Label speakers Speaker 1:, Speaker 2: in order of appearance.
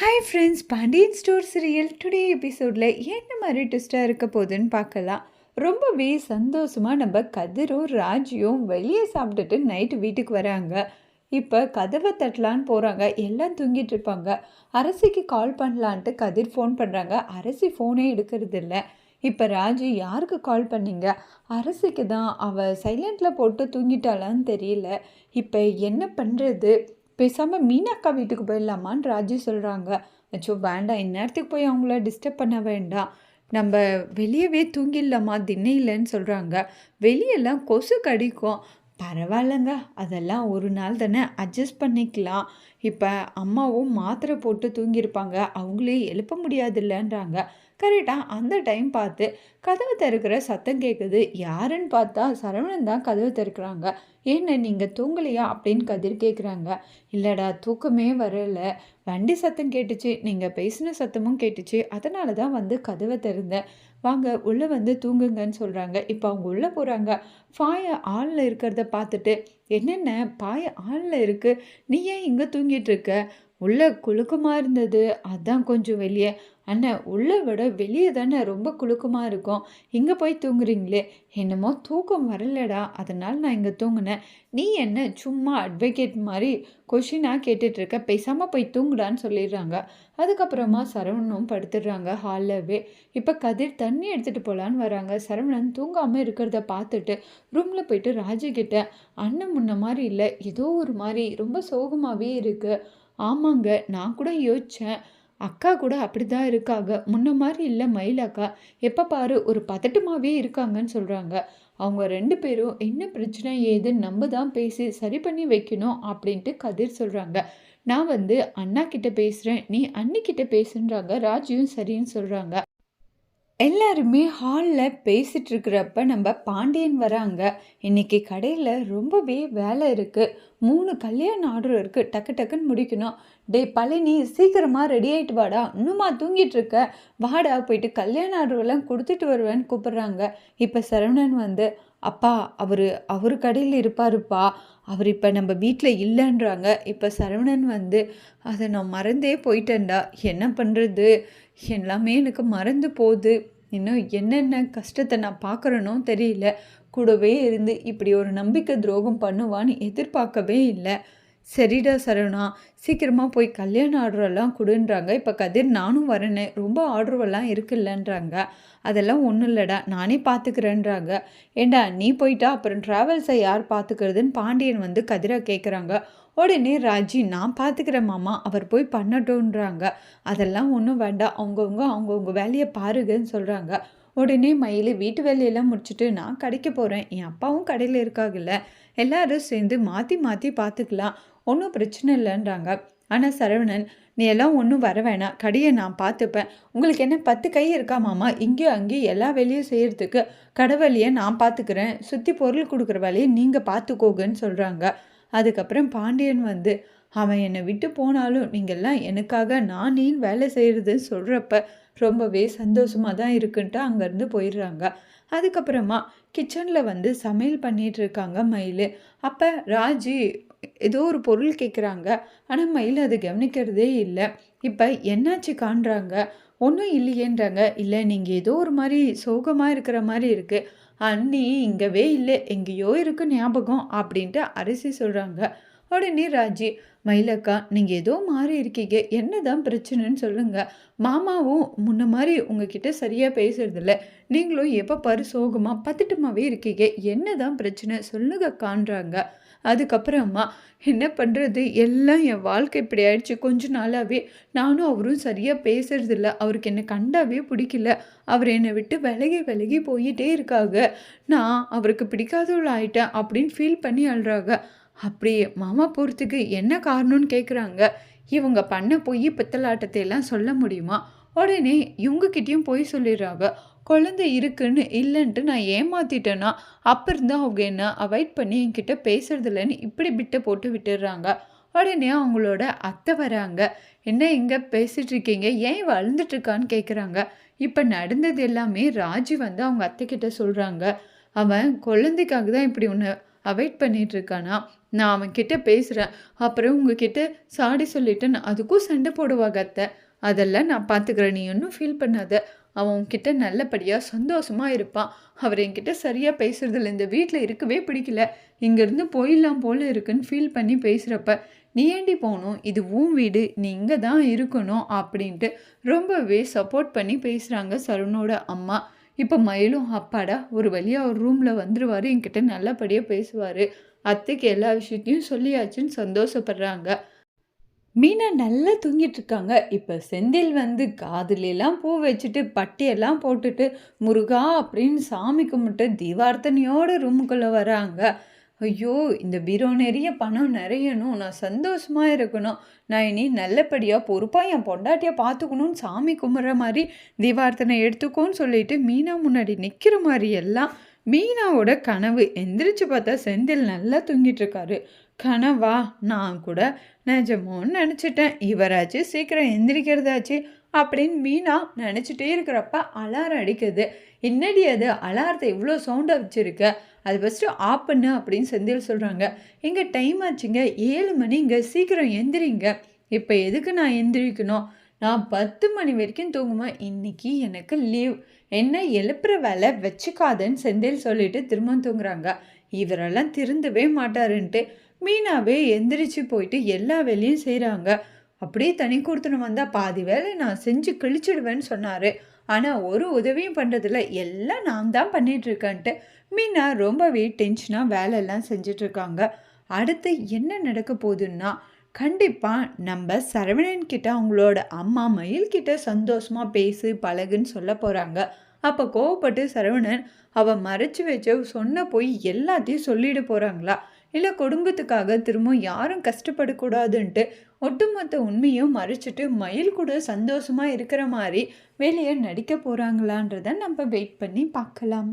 Speaker 1: Hi friends Pandian store serial today எபிசோடில் என்ன மாதிரி ட்விஸ்ட்டாக இருக்க போகுதுன்னு பார்க்கலாம். ரொம்பவே சந்தோஷமாக நம்ம கதிரும் ராஜியும் வெளியே சாப்பிட்டுட்டு நைட்டு வீட்டுக்கு வராங்க. இப்போ கதவை தட்டலான்னு போகிறாங்க எல்லாம் தூங்கிட்டு இருப்பாங்க. அரசிக்கு கால் பண்ணலான்ட்டு கதிர் ஃபோன் பண்ணுறாங்க அரசி ஃபோனே எடுக்கிறது இல்லை. இப்போ ராஜு யாருக்கு கால் பண்ணீங்க? அரசிக்கு தான். அவள் சைலண்டில் போட்டு தூங்கிட்டாளான்னு தெரியல. இப்போ என்ன பண்ணுறது பேசாமல் மீனாக்கா வீட்டுக்கு போயிடலாமான்னு ராஜி சொல்கிறாங்க அச்சோ வேண்டாம். இந்நேரத்துக்கு போய் அவங்கள டிஸ்டர்ப் பண்ண வேண்டாம். நம்ம வெளியவே தூங்கிடலாமா? திண்ணையிலன்னு சொல்கிறாங்க வெளியெல்லாம் கொசு கடிக்கும். பரவாயில்லங்க. அதெல்லாம் ஒரு நாள் தானே அட்ஜஸ்ட் பண்ணிக்கலாம். இப்போ அம்மாவும் மாத்திரை போட்டு தூங்கியிருப்பாங்க. அவங்களே எழுப்ப முடியாதுல்லன்றாங்க. கரெக்டாக அந்த டைம் பார்த்து கதவு திறக்கிற சத்தம் கேட்குது யாருன்னு பார்த்தா சரவணன் தான் கதவு திறக்கிறாங்க. என்ன நீங்கள் தூங்கலையா? அப்படின்னு கதிர் கேட்குறாங்க இல்லைடா தூக்கமே வரல. வண்டி சத்தம் கேட்டுச்சு. நீங்கள் பேசின சத்தமும் கேட்டுச்சு. அதனால தான் வந்து கதவை திறந்தேன். வாங்க உள்ளே வந்து தூங்குங்கன்னு சொல்கிறாங்க இப்போ அவங்க உள்ளே போகிறாங்க பாய ஆளில் இருக்கிறத பார்த்துட்டு என்னென்ன? பாய ஆளில் இருக்குது நீ ஏன் இங்கே தூங்கிட்டு இருக்க? உள்ளே குழுக்கமாக இருந்தது. அதான் கொஞ்சம் வெளியே. அண்ணன் உள்ளே விட வெளியே தானே ரொம்ப குழுக்கமாக இருக்கும். இங்கே போய் தூங்குறீங்களே. என்னமோ தூக்கம் வரலடா. அதனால் நான் இங்கே தூங்கினேன். நீ என்ன சும்மா அட்வொகேட் மாதிரி கொஷினாக கேட்டுட்ருக்க பேசாமல் போய் தூங்குடான்னு சொல்லிடுறாங்க. அதுக்கப்புறமா சரவணனும் படுத்துடுறாங்க ஹாலவே இப்போ கதிர் தண்ணி எடுத்துகிட்டு போகலான்னு வராங்க. சரவணன் தூங்காமல் இருக்கிறத பார்த்துட்டு ரூமில் போயிட்டு ராஜகிட்ட அண்ணன் முன்ன மாதிரி இல்லை. ஏதோ ஒரு மாதிரி. ரொம்ப சோகமாகவே இருக்குது ஆமாங்க நான் கூட யோசித்தேன் அக்கா கூட அப்படி தான் இருக்காங்க. முன்ன மாதிரி இல்லை மயிலாக்கா எப்போ பாரு ஒரு பதட்டமாகவே இருக்காங்கன்னு சொல்கிறாங்க அவங்க ரெண்டு பேரும் என்ன பிரச்சனை ஏதுன்னு நம்ம தான் பேசி சரி பண்ணி வைக்கணும் அப்படின்ட்டு கதிர் சொல்கிறாங்க நான் வந்து அண்ணா கிட்ட பேசுகிறேன் நீ அண்ணிக்கிட்ட பேசுன்றாங்க ராஜியும் சரின்னு சொல்கிறாங்க எல்லாருமே ஹாலில் பேசிகிட்டு இருக்கிறப்ப நம்ம பாண்டியன் வராங்க. இன்றைக்கி கடையில் ரொம்பவே வேலை இருக்குது மூணு கல்யாண ஆர்டர் இருக்குது டக்கு டக்குன்னு முடிக்கணும். டே பழனி சீக்கிரமாக ரெடி ஆகிட்டு வாடா. இன்னுமா தூங்கிட்டு இருக்க வாடா போயிட்டு கல்யாண ஆர்டர்லாம் கொடுத்துட்டு வருவேன்னு கூப்பிட்றாங்க. இப்போ சரவணன் வந்து அப்பா அவர் அவர் கடையில் இருப்பாருப்பா. அவர் இப்போ நம்ம வீட்டில் இல்லைன்றாங்க. இப்போ சரவணன் வந்து அதை நான் மறந்தே போயிட்டேன்டா. என்ன பண்ணுறது எல்லாமே எனக்கு மறந்து போகுது. இன்னும் என்னென்ன கஷ்டத்தை நான் பார்க்குறேனோ தெரியல. கூடவே இருந்து இப்படி ஒரு நம்பிக்கை துரோகம் பண்ணுவான்னு எதிர்பார்க்கவே இல்லை. சரிடா சரவணா சீக்கிரமாக போய் கல்யாண ஆர்டரெல்லாம் கொடுன்றாங்க. இப்போ கதிர் நானும் வரேன்னு ரொம்ப ஆர்டர்வெல்லாம் இருக்குல்லன்றாங்க. அதெல்லாம் ஒன்றும் இல்லைடா நானே பார்த்துக்கிறேன்றாங்க ஏண்டா நீ போயிட்டா? அப்புறம் ட்ராவல்ஸை யார் பார்த்துக்கிறதுன்னு பாண்டியன் வந்து கதிரை கேட்குறாங்க உடனே ராஜி நான் பார்த்துக்கிறேன் மாமா அவர் போய் பண்ணட்டோன்றாங்க அதெல்லாம் ஒன்றும் வேண்டாம் அவங்கவுங்க அவங்கவுங்க வேலையை பாருங்கன்னு சொல்கிறாங்க உடனே மயில் வீட்டு வேலையெல்லாம் முடிச்சுட்டு நான் கடைக்கு போகிறேன் என் அப்பாவும் கடையில் இருக்காங்கல்ல எல்லாரும் சேர்ந்து மாற்றி மாற்றி பார்த்துக்கலாம் ஒன்றும் பிரச்சனை இல்லைன்றாங்க. ஆனால் சரவணன் நீ எல்லாம் ஒன்றும் வர வேணாம். கடையை நான் பார்த்துப்பேன் உங்களுக்கு என்ன பத்து கை இருக்கா மாமா? இங்கேயும் அங்கேயும் எல்லா வேலையும் செய்கிறதுக்கு கடை வேலையை நான் பார்த்துக்கிறேன் சுற்றி பொருள் கொடுக்குற வேலையை நீங்கள் பார்த்துக்கோங்கன்னு சொல்கிறாங்க அதுக்கப்புறம் பாண்டியன் வந்து அவன் என்னை விட்டு போனாலும் நீங்கள்லாம் எனக்காக நான் நீ வேலை செய்கிறதுன்னு சொல்கிறப்ப ரொம்பவே சந்தோஷமாக தான் இருக்குன்ட்டு அங்கேருந்து போயிடுறாங்க. அதுக்கப்புறமா கிச்சனில் வந்து சமையல் பண்ணிகிட்டு இருக்காங்க மயில். அப்போ ராஜி ஏதோ ஒரு பொருள் கேட்குறாங்க ஆனால் மயில் அது கவனிக்கிறதே இல்லை. இப்போ என்னாச்சு காண்றாங்க. ஒன்றும் இல்லையேன்றாங்க. இல்லை நீங்கள் ஏதோ ஒரு மாதிரி சோகமாக இருக்கிற மாதிரி இருக்குது அண்ணி இங்கவே இல்லை. எங்கேயோ இருக்கு ஞாபகம். அப்படின்ட்டு அரிசி சொல்கிறாங்க உடனே ராஜி மயிலக்கா நீங்கள் ஏதோ மாறி இருக்கீங்க. என்னதான் பிரச்சனைன்னு சொல்லுங்கள் மாமாவும் முன்ன மாதிரி உங்ககிட்ட சரியாக பேசுறதில்ல. நீங்களும் எப்போ பாரு சோகமாக பத்துட்டுமாவே இருக்கீங்க. என்னதான் பிரச்சனை? சொல்லுங்க காண்றாங்க. அதுக்கப்புறமா என்ன பண்ணுறது எல்லாம் என் வாழ்க்கை இப்படி ஆயிடுச்சு. கொஞ்ச நாளாகவே நானும் அவரும் சரியாக பேசுறதில்ல. அவருக்கு என்னை கண்டாவே பிடிக்கல. அவர் என்னை விட்டு விலகி விலகி போயிட்டே இருக்காங்க. நான் அவருக்கு பிடிக்காதவள் ஆயிட்டேன் அப்படின்னு ஃபீல் பண்ணி அழுறாங்க. அப்படி மாமா போகிறதுக்கு என்ன காரணம்னு கேட்குறாங்க இவங்க பண்ண போய் பித்தலாட்டத்தையெல்லாம் சொல்ல முடியுமா? உடனே இவங்கக்கிட்டேயும் போய் சொல்லிடுறாங்க. குழந்தை இருக்குன்னு இல்லைன்ட்டு நான் ஏமாத்திட்டேன்னா அப்போ இருந்தால் அவங்க என்ன அவாய்ட் பண்ணி என்கிட்ட பேசுறதில்லன்னு இப்படி பிட்டை போட்டு விட்டுடுறாங்க. உடனே அவங்களோட அத்தை வராங்க. என்ன இங்கே பேசிகிட்ருக்கீங்க ஏன் வளர்ந்துட்டுருக்கான்னு கேட்குறாங்க இப்போ நடந்தது எல்லாமே ராஜி வந்து அவங்க அத்தை கிட்ட சொல்கிறாங்க அவன் குழந்தைக்காக தான் இப்படி ஒன்று அவாய்ட் பண்ணிட்டு இருக்கானா நான் அவன்கிட்ட பேசுகிறேன் அப்புறம் உங்ககிட்ட சாடி சொல்லிட்டு நான் அதுக்கும் சண்டை போடுவாங்க அத்தை. அதெல்லாம் நான் பார்த்துக்கிறேன் நீ ஒன்றும் ஃபீல் பண்ணாத. அவன் கிட்ட நல்லபடியாக சந்தோஷமாக இருப்பான். அவர் என்கிட்ட சரியாக பேசுகிறதில்ல இந்த வீட்டில் இருக்கவே பிடிக்கல. இங்கேருந்து போயிடலாம் போல் இருக்குன்னு ஃபீல் பண்ணி பேசுகிறப்ப நீ ஏண்டி போகணும்? இது உன் வீடு. நீ இங்கே தான் இருக்கணும். அப்படின்ட்டு ரொம்பவே சப்போர்ட் பண்ணி பேசுகிறாங்க சருணோட அம்மா. இப்போ மயிலும் அப்பாடா ஒரு வழியாக ஒரு ரூமில் வந்துடுவார் என்கிட்ட நல்லபடியாக பேசுவார். அத்தைக்கு எல்லா விஷயத்தையும் சொல்லியாச்சுன்னு சந்தோஷப்படுறாங்க. மீனா நல்லா தூங்கிட்டு இருக்காங்க. இப்போ செந்தில் வந்து காதுலெல்லாம் பூ வச்சுட்டு பட்டியெல்லாம் போட்டுட்டு முருகா அப்படின்னு சாமி கும்பிட்டு தீவார்த்தனையோட ரூமுக்குள்ளே வராங்க. ஐயோ இந்த பீரோ நிறைய பணம் நிறையணும். நான் சந்தோஷமாக இருக்கணும். நான் இனி நல்லபடியாக பொறுப்பாக என் பொண்டாட்டியை பார்த்துக்கணும்னு சாமி கும்பிட்ற மாதிரி தீபார்த்தனை எடுத்துக்கோன்னு சொல்லிட்டு மீனா முன்னாடி நிற்கிற மாதிரி எல்லாம் மீனாவோட கனவு. எந்திரிச்சு பார்த்தா செந்தில் நல்லா தூங்கிட்டு இருக்காரு. கனவா? நான் கூட நிஜமோன்னு நினச்சிட்டேன். இவராச்சு சீக்கிரம் எந்திரிக்கிறதாச்சு அப்படின்னு மீனா நினச்சிட்டே இருக்கிறப்ப அலாரம் அடிக்குது. என்னடி அது? அலாரத்தை இவ்வளோ சவுண்டாக வச்சுருக்க? அது ஃபஸ்ட்டு ஆஃப் பண்ணு அப்படின்னு செந்தில் சொல்கிறாங்க எங்கே டைம் ஆச்சுங்க. ஏழு மணி இங்கே சீக்கிரம் எந்திரிங்க. இப்போ எதுக்கு நான் எந்திரிக்கணும்? நான் பத்து மணி வரைக்கும் தூங்குவேன். இன்னைக்கு எனக்கு லீவ் என்ன எழுப்புற வேலை வச்சுக்காதன்னு செந்தில் சொல்லிட்டு திரும்ப தூங்குறாங்க. இவரெல்லாம் திருந்தவே மாட்டாருன்ட்டு மீனாவே எந்திரிச்சு போயிட்டு எல்லா வேலையும் செய்கிறாங்க அப்படியே தனி கொடுத்துன்னு வந்தால் பாதி வேலை நான் செஞ்சு கிழிச்சிடுவேன்னு சொன்னார். ஆனால் ஒரு உதவியும் பண்ணுறதில்ல எல்லாம் நான் தான் பண்ணிகிட்ருக்கேன்ட்டு மீனா ரொம்பவே டென்ஷனாக வேலையெல்லாம் செஞ்சிட்ருக்காங்க அடுத்து என்ன நடக்க போகுதுன்னா கண்டிப்பாக நம்ம சரவணன் கிட்ட அவங்களோட அம்மா மயில்கிட்ட சந்தோஷமாக பேசு பழகுன்னு சொல்ல போகிறாங்க அப்போ கோவப்பட்டு சரவணன் அவள் மறைச்சி வச்ச சொன்ன போய் எல்லாத்தையும் சொல்லிட போகிறாங்களா இல்லை குடும்பத்துக்காக திரும்ப யாரும் கஷ்டப்படக்கூடாதுன்ட்டு ஒட்டுமொத்த உண்மையும் மறைச்சிட்டு மயில் கூட சந்தோஷமாக இருக்கிற மாதிரி வெளியே நடிக்க போகிறாங்களான்றத நம்ம வெயிட் பண்ணி பார்க்கலாம்.